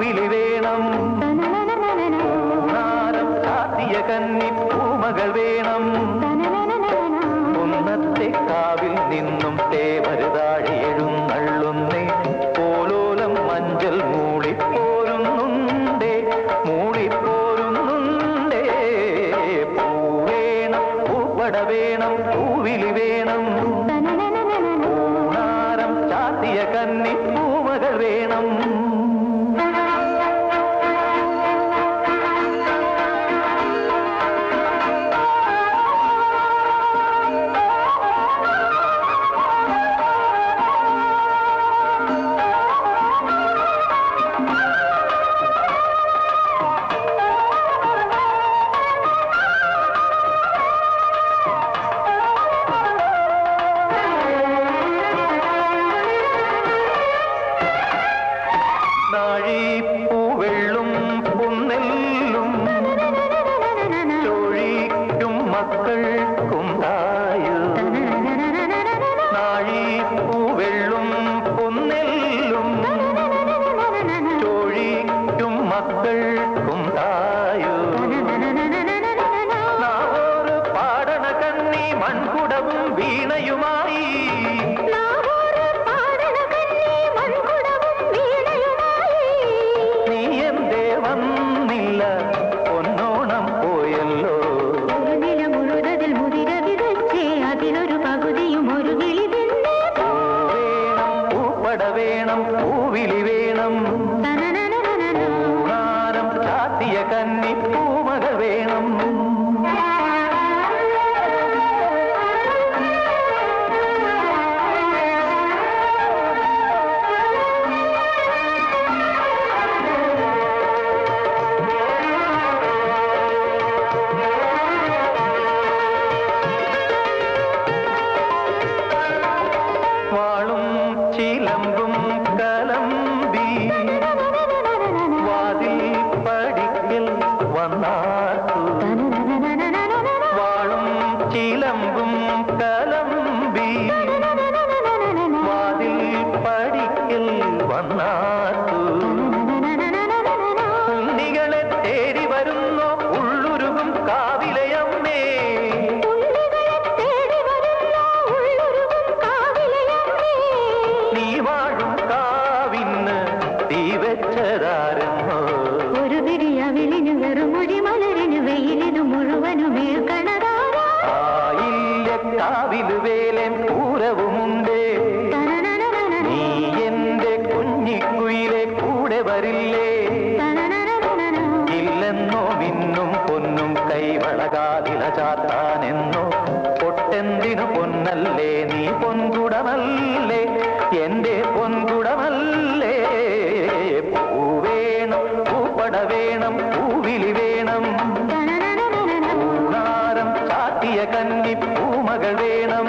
കാവിലി വേണം. ഓണാരം കാത്തിയ കന്നി പൂമകൾ വേണം. ഒന്നത്തെ കാവിൽ നിന്നും തേവരുതാഴി എഴുന്നള്ളുന്നേ. പോലോലം മഞ്ചൽ മൂളിപ്പോരുന്നുണ്ടേ മൂളിപ്പോരുന്നുണ്ടേ പൂവേണം പൂവട വേണം പൂവിലി വേണം. ഓണാരം ചാത്തിയ കന്നി പൂ നാഴീപ്പൂവെള്ളും പുന്നെല്ലും ചൊഴിക്കും മക്കൾക്കുണ്ടായു നാഴീപ്പൂവെള്ളും പുന്നെല്ലും ചൊഴിക്കും മക്കൾക്കുണ്ടായു നാവോറ് പാടണ കണ്ണി മൺകുടവും വീണയുമായി. വന്നാട്ടു ഉണ്ണികളെ തേടി വരുന്നു ഉള്ളുരുകും കാവിലയമ്മേ നീ വാഴും കാവിന്ന് തീ വെച്ചതാരമോ ഒരു പിടിയവിലിന് വെറുമൊഴി മലരിന് വെയിലിന് മുഴുവനും ഏൽക്കണതാരാ ചാത്താനെന്നോ പൊട്ടെന്തിനു പൊന്നല്ലേ? നീ പൊൻകുടമല്ലേ? എന്റെ പൊൻകുടമല്ലേ? പൂവേണം പൂപ്പട വേണം പൂവിലി വേണം. പൂനാരം ചാത്തിയ കന്നി പൂമകൾ വേണം.